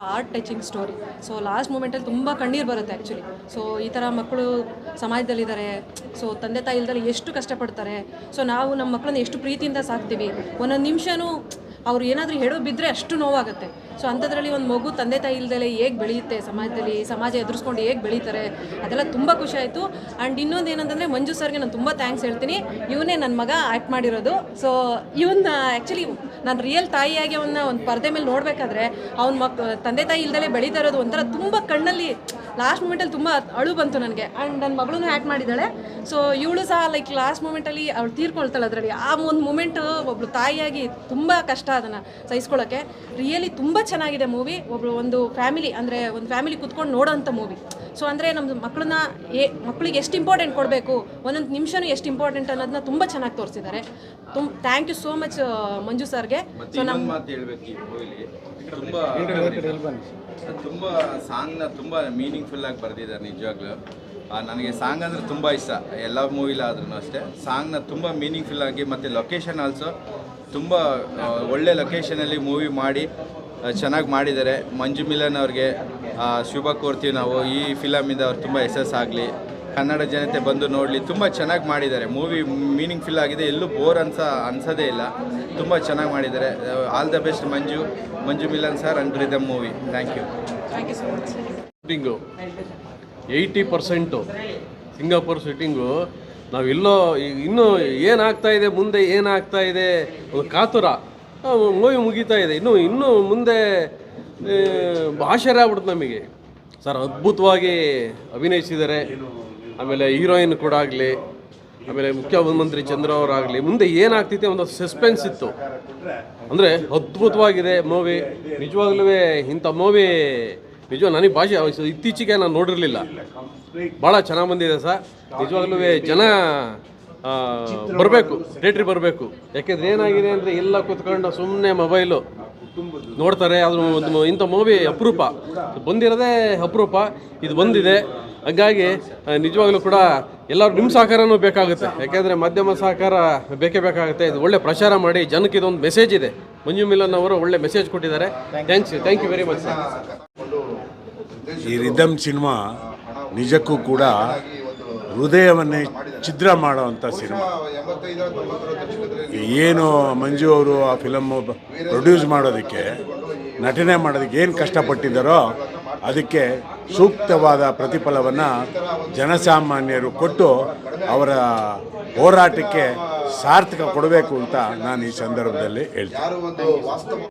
Heart touching story so last ಮೂಮೆಂಟಲ್ಲಿ ತುಂಬ ಕಣ್ಣೀರು ಬರುತ್ತೆ ಆ್ಯಕ್ಚುಲಿ ಸೊ ಈ ಥರ ಮಕ್ಕಳು ಸಮಾಜದಲ್ಲಿದ್ದಾರೆ ಸೊ ತಂದೆ ತಾಯಿ ಇಲ್ದಲ್ಲಿ ಎಷ್ಟು ಕಷ್ಟಪಡ್ತಾರೆ. ಸೊ ನಾವು ನಮ್ಮ ಮಕ್ಕಳನ್ನ ಎಷ್ಟು ಪ್ರೀತಿಯಿಂದ ಸಾಕ್ತೀವಿ. ಒಂದೊಂದು ನಿಮಿಷನೂ ಅವ್ರು ಏನಾದರೂ ಹೇಳೋ ಬಿದ್ದರೆ ಅಷ್ಟು ನೋವಾಗುತ್ತೆ. ಸೊ ಅಂಥದ್ರಲ್ಲಿ ಒಂದು ಮಗು ತಂದೆ ತಾಯಿ ಇಲ್ದಲೆ ಹೇಗೆ ಬೆಳೆಯುತ್ತೆ ಸಮಾಜದಲ್ಲಿ, ಸಮಾಜ ಎದುರಿಸ್ಕೊಂಡು ಹೇಗೆ ಬೆಳೀತಾರೆ, ಅದೆಲ್ಲ ತುಂಬ ಖುಷಿ ಆಯಿತು. ಆ್ಯಂಡ್ ಇನ್ನೊಂದು ಏನಂತಂದರೆ ಮಂಜು ಸರ್ಗೆ ನಾನು ತುಂಬ ಥ್ಯಾಂಕ್ಸ್ ಹೇಳ್ತೀನಿ. ಇವನೇ ನನ್ನ ಮಗ ಆ್ಯಕ್ಟ್ ಮಾಡಿರೋದು. ಸೊ ಇವನ್ನ ಆ್ಯಕ್ಚುಲಿ ನಾನು ರಿಯಲ್ ತಾಯಿಯಾಗಿ ಅವನ್ನ ಒಂದು ಪರದೆ ಮೇಲೆ ನೋಡಬೇಕಾದ್ರೆ, ಅವ್ನ ಮಕ್, ತಂದೆ ತಾಯಿ ಇಲ್ದಲೆ ಬೆಳೀತಾ ಇರೋದು ಒಂಥರ ತುಂಬ ಕಣ್ಣಲ್ಲಿ ಲಾಸ್ಟ್ ಮೂಮೆಂಟಲ್ಲಿ ತುಂಬ ಅಳು ಬಂತು ನನಗೆ. ಆ್ಯಂಡ್ ನನ್ನ ಮಗಳೂ ಆ್ಯಕ್ಟ್ ಮಾಡಿದ್ದಾಳೆ. ಸೊ ಇವಳು ಸಹ ಲೈಕ್ ಲಾಸ್ಟ್ ಮೂಮೆಂಟಲ್ಲಿ ಅವಳು ತೀರ್ಕೊಳ್ತಾಳೆ ಅದರಲ್ಲಿ. ಆ ಒಂದು ಮೂಮೆಂಟ್ ಒಬ್ಳು ತಾಯಿಯಾಗಿ ತುಂಬ ಕಷ್ಟ ಅದನ್ನು ಸಹಿಸ್ಕೊಳ್ಳೋಕ್ಕೆ ರಿಯಲಿ ತುಂಬ ಚೆನ್ನಾಗಿದೆ ಮೂವಿ ಒಬ್ಳು ಒಂದು ಫ್ಯಾಮಿಲಿ ಅಂದರೆ ಒಂದು ಫ್ಯಾಮಿಲಿ ಕುತ್ಕೊಂಡು ನೋಡೋಂಥ ಮೂವಿ ಸೊ ಅಂದರೆ ನಮ್ಮ ಮಕ್ಕಳನ್ನ ಏ ಮಕ್ಕಳಿಗೆ ಎಷ್ಟು ಇಂಪಾರ್ಟೆಂಟ್ ಕೊಡಬೇಕು? ಒಂದೊಂದು ನಿಮಿಷನೂ ಎಷ್ಟು ಇಂಪಾರ್ಟೆಂಟ್ ಅನ್ನೋದನ್ನ ತುಂಬ ಚೆನ್ನಾಗಿ ತೋರಿಸಿದ್ದಾರೆ. ತುಂಬ thank you so much Manju ಸರ್ಗೆ. ಸೊ ನಮ್ಮ ಮಾತು ಹೇಳ್ಬೇಕು ಈ ಮೂವಿಲಿ ತುಂಬ ತುಂಬಾ ಸಾಂಗ್ನ ತುಂಬ ಮೀನಿಂಗ್ಫುಲ್ ಆಗಿ ಬರೆದಿದ್ದಾರೆ ನಿಜವಾಗ್ಲೂ. ನನಗೆ ಸಾಂಗ್ ಅಂದರೆ ತುಂಬ ಇಷ್ಟ. ಎಲ್ಲ ಮೂವಿಲಾದ್ರೂ ಅಷ್ಟೇ. ಸಾಂಗ್ನ ತುಂಬ ಮೀನಿಂಗ್ಫುಲ್ ಆಗಿ ಮತ್ತು ಲೊಕೇಶನ್ ಆಲ್ಸೋ ತುಂಬ ಒಳ್ಳೆ ಲೊಕೇಶನಲ್ಲಿ ಮೂವಿ ಮಾಡಿ ಚೆನ್ನಾಗಿ ಮಾಡಿದ್ದಾರೆ. ಮಂಜು ಮಿಲನ್ ಅವ್ರಿಗೆ ಶುಭ ಕೋರ್ತೀವಿ ನಾವು. ಈ ಫಿಲಮಿಂದ ಅವ್ರು ತುಂಬ ಯಶಸ್ಸಾಗಲಿ ಕನ್ನಡ ಜನತೆ ಬಂದು ನೋಡಲಿ. ತುಂಬ ಚೆನ್ನಾಗಿ ಮಾಡಿದ್ದಾರೆ. ಮೂವಿ ಮೀನಿಂಗ್ಫುಲ್ ಆಗಿದೆ. ಎಲ್ಲೂ ಬೋರ್ ಅನ್ಸ, ಅನ್ಸೋದೇ ಇಲ್ಲ. ತುಂಬ ಚೆನ್ನಾಗಿ ಮಾಡಿದ್ದಾರೆ. All the best Manju. Manju Milan sir and rhythm movie thank you thank you so much shooting eighty percent Singapore sitting ನಾವೆಲ್ಲೋ ಇನ್ನೂ ಏನಾಗ್ತಾ ಇದೆ, ಮುಂದೆ ಏನಾಗ್ತಾ ಇದೆ, ಒಂದು ಕಾತುರ. ಮೂವಿ ಮುಗೀತಾ ಇದೆ. ಇನ್ನು, ಇನ್ನೂ ಮುಂದೆ ಆಶ್ಚರ್ಯ ಆಗ್ಬಿಡ್ತು ನಮಗೆ. ಸರ್, ಅದ್ಭುತವಾಗಿ ಅಭಿನಯಿಸಿದ್ದಾರೆ. ಆಮೇಲೆ ಹೀರೋಯಿನ್ ಕೂಡ ಆಗಲಿ, ಆಮೇಲೆ ಮುಖ್ಯಮಂತ್ರಿ ಚಂದ್ರ ಅವರಾಗಲಿ ಮುಂದೆ ಏನಾಗ್ತೈತೆ ಒಂದು ಸಸ್ಪೆನ್ಸ್ ಇತ್ತು. ಅಂದರೆ ಅದ್ಭುತವಾಗಿದೆ ಮೂವಿ ನಿಜವಾಗ್ಲೂ ಇಂಥ ಮೂವಿ ನಿಜ, ನನಗೆ ಭಾಷೆ ಇತ್ತೀಚೆಗೆ ನಾನು ನೋಡಿರಲಿಲ್ಲ. ಭಾಳ ಚೆನ್ನಾಗಿ ಬಂದಿದೆ ಸರ್ ನಿಜವಾಗ್ಲೂ ಜನ ಬರಬೇಕು, ಥಿಯೇಟ್ರಿಗೆ ಬರಬೇಕು. ಯಾಕೆಂದ್ರೆ ಏನಾಗಿದೆ ಅಂದರೆ ಎಲ್ಲ ಕೂತ್ಕೊಂಡು ಸುಮ್ಮನೆ ಮೊಬೈಲು ನೋಡ್ತಾರೆ ಅದು ಒಂದು ಇಂಥ ಮೂವಿ ಅಪರೂಪ. ಬಂದಿರೋದೇ ಅಪರೂಪ, ಇದು ಬಂದಿದೆ. ಹಾಗಾಗಿ ನಿಜವಾಗ್ಲೂ ಕೂಡ ಎಲ್ಲರೂ ನಿಮ್ಮ ಸಹಕಾರನೂ ಬೇಕಾಗುತ್ತೆ. ಯಾಕೆಂದರೆ ಮಾಧ್ಯಮ ಸಹಕಾರ ಬೇಕೇ ಬೇಕಾಗುತ್ತೆ. ಇದು ಒಳ್ಳೆ ಪ್ರಚಾರ ಮಾಡಿ ಜನಕ್ಕೆ ಇದೊಂದು ಮೆಸೇಜ್ ಇದೆ. ಮಂಜು ಮಿಲನ್ ಅವರು ಒಳ್ಳೆ ಮೆಸೇಜ್ ಕೊಟ್ಟಿದ್ದಾರೆ. Thanks thank you very much sir ಈ ರಿದಮ್ ಸಿನಿಮಾ ನಿಜಕ್ಕೂ ಕೂಡ ಹೃದಯವನ್ನೇ ಛಿದ್ರ ಮಾಡುವಂಥ ಸಿನಿಮಾ. ಏನು ಮಂಜು ಅವರು ಆ ಫಿಲಮ್ ಪ್ರೊಡ್ಯೂಸ್ ಮಾಡೋದಕ್ಕೆ, ನಟನೆ ಮಾಡೋದಕ್ಕೆ ಏನು ಕಷ್ಟಪಟ್ಟಿದ್ದಾರೋ ಅದಕ್ಕೆ ಸೂಕ್ತವಾದ ಪ್ರತಿಫಲವನ್ನು ಜನಸಾಮಾನ್ಯರು ಕೊಟ್ಟು ಅವರ ಹೋರಾಟಕ್ಕೆ ಸಾರ್ಥಕ ಕೊಡಬೇಕು ಅಂತ ನಾನು ಈ ಸಂದರ್ಭದಲ್ಲಿ ಹೇಳ್ತೀನಿ.